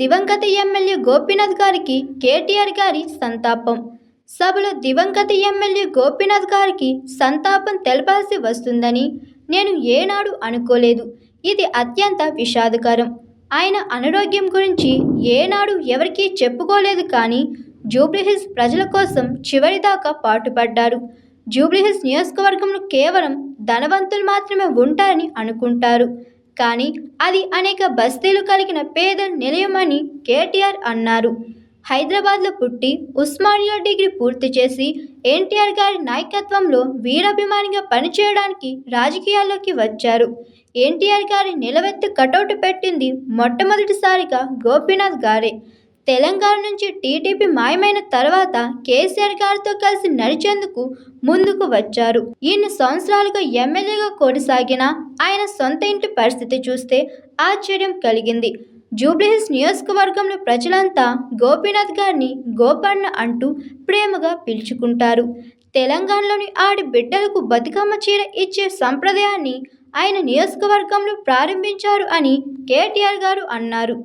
దివంగత ఎమ్మెల్యే గోపీనాథ్ గారికి కేటీఆర్ గారి సంతాపం. సభలో దివంగత ఎమ్మెల్యే గోపీనాథ్ గారికి సంతాపం తెలపాల్సి వస్తుందని నేను ఏనాడు అనుకోలేదు. ఇది అత్యంత విషాదకరం. ఆయన అనారోగ్యం గురించి ఏనాడు ఎవరికీ చెప్పుకోలేదు కానీ జూబ్లీహిల్స్ ప్రజల కోసం చివరిదాకా పాటుపడ్డారు. జూబ్లీహిల్స్ నియోజకవర్గంలో కేవలం ధనవంతులు మాత్రమే ఉంటారని అనుకుంటారు. కానీ అది అనేక బస్తీలు కలిగిన పేద నిలయమని కేటీఆర్ అన్నారు. హైదరాబాద్లో పుట్టి ఉస్మానియా డిగ్రీ పూర్తి చేసి ఎన్టీఆర్ గారి నాయకత్వంలో వీరాభిమానిగా పనిచేయడానికి రాజకీయాల్లోకి వచ్చారు. ఎన్టీఆర్ గారి నిలవెత్తు కటౌట్ పెట్టింది మొట్టమొదటిసారిగా గోపీనాథ్ గారే. తెలంగాణ నుంచి టీడీపీ మాయమైన తర్వాత కేసీఆర్ గారితో కలిసి నడిచేందుకు ముందుకు వచ్చారు. ఇన్ని సంవత్సరాలుగా ఎమ్మెల్యేగా కొనసాగిన ఆయన సొంత ఇంటి పరిస్థితి చూస్తే ఆశ్చర్యం కలిగింది. జూబ్లీహిల్స్ నియోజకవర్గంలో ప్రజలంతా గోపీనాథ్ గారిని గోపన్న అంటూ ప్రేమగా పిలుచుకుంటారు. తెలంగాణలోని ఆడి బిడ్డలకు బతుకమ్మ చీర ఇచ్చే సంప్రదాయాన్ని ఆయన నియోజకవర్గంలో ప్రారంభించారు అని కేటీఆర్ గారు అన్నారు.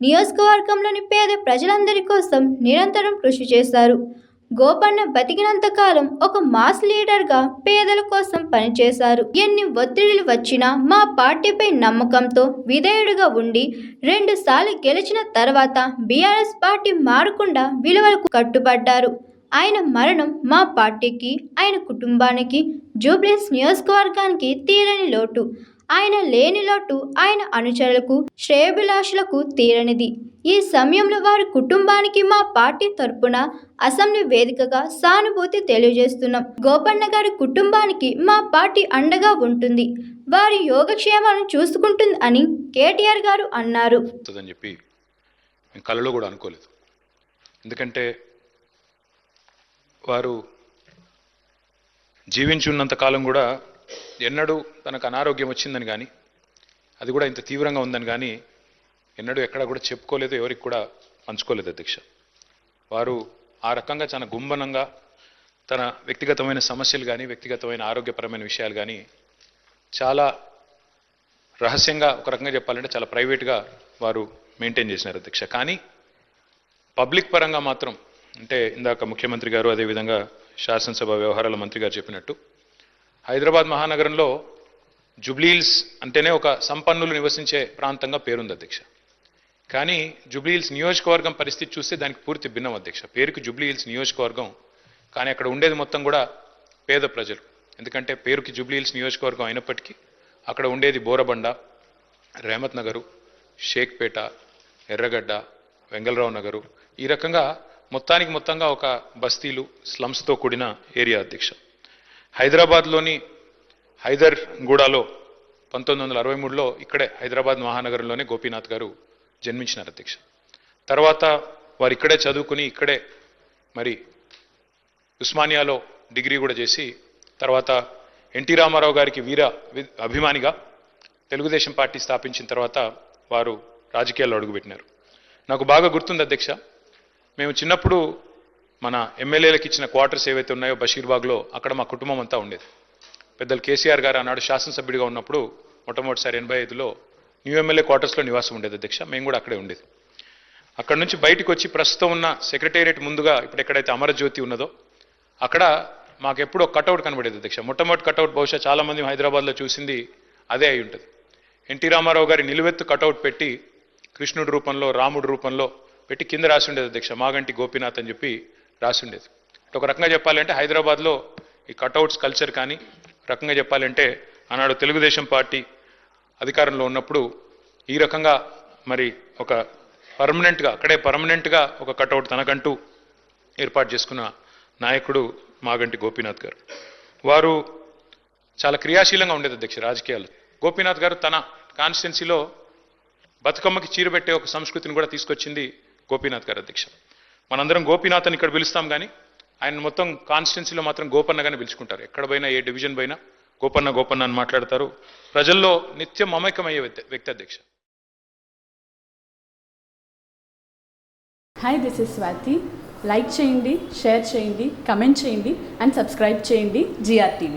నియోజకవర్గంలోని పేద ప్రజలందరి కోసం నిరంతరం కృషి చేశారు. గోపన్న బతికినంత కాలం ఒక మాస్ లీడర్గా పేదల కోసం పనిచేశారు. ఎన్ని ఒత్తిడిలు వచ్చినా మా పార్టీపై నమ్మకంతో విధేయుడిగా ఉండి రెండుసార్లు గెలిచిన తర్వాత బీఆర్ఎస్ పార్టీ మారకుండా విలువలకు కట్టుబడ్డారు. ఆయన మరణం మా పార్టీకి ఆయన కుటుంబానికి జూబ్లీస్ నియోజకవర్గానికి తీరని లోటు. ఆయన లేని లోటు ఆయన అనుచరులకు శ్రేయభిలాషులకు తీరనిది. ఈ సమయంలో వారి కుటుంబానికి మా పార్టీ తరపున అసెంబ్లీ వేదికగా సానుభూతి తెలియజేస్తున్నాం. గోపన్న గారి కుటుంబానికి మా పార్టీ అండగా ఉంటుంది. వారి యోగక్షేమాలను చూసుకుంటుంది అని కేటీఆర్ గారు అన్నారు. చెప్పి కలలో కూడా అనుకోలేదు. ఎందుకంటే వారు జీవించి ఉన్నంత కాలం కూడా ఎన్నడూ తనకు అనారోగ్యం వచ్చిందని కానీ అది కూడా ఇంత తీవ్రంగా ఉందని కానీ ఎన్నడూ ఎక్కడ కూడా చెప్పుకోలేదు ఎవరికి కూడా పంచుకోలేదు అధ్యక్ష. వారు ఆ రకంగా చాలా గుంభనంగా తన వ్యక్తిగతమైన సమస్యలు కానీ వ్యక్తిగతమైన ఆరోగ్యపరమైన విషయాలు కానీ చాలా రహస్యంగా ఒక రకంగా చెప్పాలంటే చాలా ప్రైవేట్గా వారు మెయింటైన్ చేసినారు అధ్యక్ష. కానీ పబ్లిక్ పరంగా మాత్రం అంటే ఇందాక ముఖ్యమంత్రి గారు అదేవిధంగా శాసనసభ వ్యవహారాల మంత్రి గారు చెప్పినట్టు హైదరాబాద్ మహానగరంలో జుబ్లీల్స్ అంటేనే ఒక సంపన్నులు నివసించే ప్రాంతంగా పేరుంది అధ్యక్ష. కానీ జుబ్లీహిల్స్ నియోజకవర్గం పరిస్థితి చూస్తే దానికి పూర్తి భిన్నం అధ్యక్ష. పేరుకి జుబ్లీహిల్స్ నియోజకవర్గం కానీ అక్కడ ఉండేది మొత్తం కూడా పేద ప్రజలు. ఎందుకంటే పేరుకి జుబ్లీహిల్స్ నియోజకవర్గం అయినప్పటికీ అక్కడ ఉండేది బోరబండ రేమత్ నగరు షేక్పేట ఎర్రగడ్డ వెంగళరావు నగరు. ఈ రకంగా మొత్తానికి మొత్తంగా ఒక బస్తీలు స్లమ్స్తో కూడిన ఏరియా అధ్యక్ష. హైదరాబాద్లోని హైదర్ గూడాలో పంతొమ్మిది వందల అరవై మూడులో ఇక్కడే హైదరాబాద్ మహానగరంలోనే గోపీనాథ్ గారు జన్మించినారు అధ్యక్ష. తర్వాత వారు ఇక్కడే చదువుకుని ఇక్కడే మరి ఉస్మానియాలో డిగ్రీ కూడా చేసి తర్వాత ఎన్టీ రామారావు గారికి వీర అభిమానిగా తెలుగుదేశం పార్టీ స్థాపించిన తర్వాత వారు రాజకీయాల్లో అడుగుపెట్టినారు. నాకు బాగా గుర్తుంది అధ్యక్ష మేము చిన్నప్పుడు మన ఎమ్మెల్యేలకు ఇచ్చిన క్వార్టర్స్ ఏవైతే ఉన్నాయో బషీర్బాగ్లో అక్కడ మా కుటుంబం అంతా ఉండేది. పెద్దలు కేసీఆర్ గారు ఆనాడు శాసనసభ్యుడిగా ఉన్నప్పుడు మొట్టమొదటిసారి ఎనభై ఐదులో న్యూ ఎమ్మెల్యే క్వార్టర్స్లో నివాసం ఉండేది అధ్యక్ష. మేము కూడా అక్కడే ఉండేది. అక్కడ నుంచి బయటకు వచ్చి ప్రస్తుతం ఉన్న సెక్రటేరియట్ ముందుగా ఇప్పుడు ఎక్కడైతే అమరజ్యోతి ఉన్నదో అక్కడ మాకు ఎప్పుడో కటౌట్ కనబడేది అధ్యక్ష. మొట్టమొదటి కటౌట్ బహుశా చాలా మంది హైదరాబాద్లో చూసింది అదే అయి ఉంటుంది. ఎన్టీ రామారావు గారి నిలువెత్తు కటౌట్ పెట్టి కృష్ణుడి రూపంలో రాముడి రూపంలో పెట్టి కింద రాసి ఉండేది అధ్యక్ష. మాగంటి గోపీనాథ్ అని చెప్పి రాసి ఉండేది ఒక రకంగా చెప్పాలంటే హైదరాబాద్లో ఈ కటౌట్స్ కల్చర్ కానీ రకంగా చెప్పాలంటే ఆనాడు తెలుగుదేశం పార్టీ అధికారంలో ఉన్నప్పుడు ఈ రకంగా మరి ఒక పర్మనెంట్గా అక్కడే పర్మనెంట్గా ఒక కటౌట్ తనకంటూ ఏర్పాటు చేసుకున్న నాయకుడు మాగంటి గోపీనాథ్ గారు. వారు చాలా క్రియాశీలంగా ఉండేది అధ్యక్ష రాజకీయాలు గోపీనాథ్ గారు తన కాన్స్టిట్యున్సీలో బతుకమ్మకి చీరబెట్టే ఒక సంస్కృతిని కూడా తీసుకొచ్చింది గోపీనాథ్ గారు అధ్యక్ష. మనందరం గోపీనాథ్ అని ఇక్కడ పిలుస్తాం కానీ ఆయన మొత్తం కాన్స్టిట్యున్సీలో మాత్రం గోపన్నగానే పిలుచుకుంటారు. ఎక్కడ పోయినా ఏ డివిజన్ పోయినా గోపన్న గోపన్న అని మాట్లాడతారు. ప్రజల్లో నిత్యం మమైకమయ్యే వ్యక్తి- వ్యక్తి అధ్యక్ష. Hi this is Swathi like చేయండి షేర్ చేయండి కమెంట్ చేయండి అండ్ సబ్స్క్రైబ్ చేయండి జిఆర్ టీవీ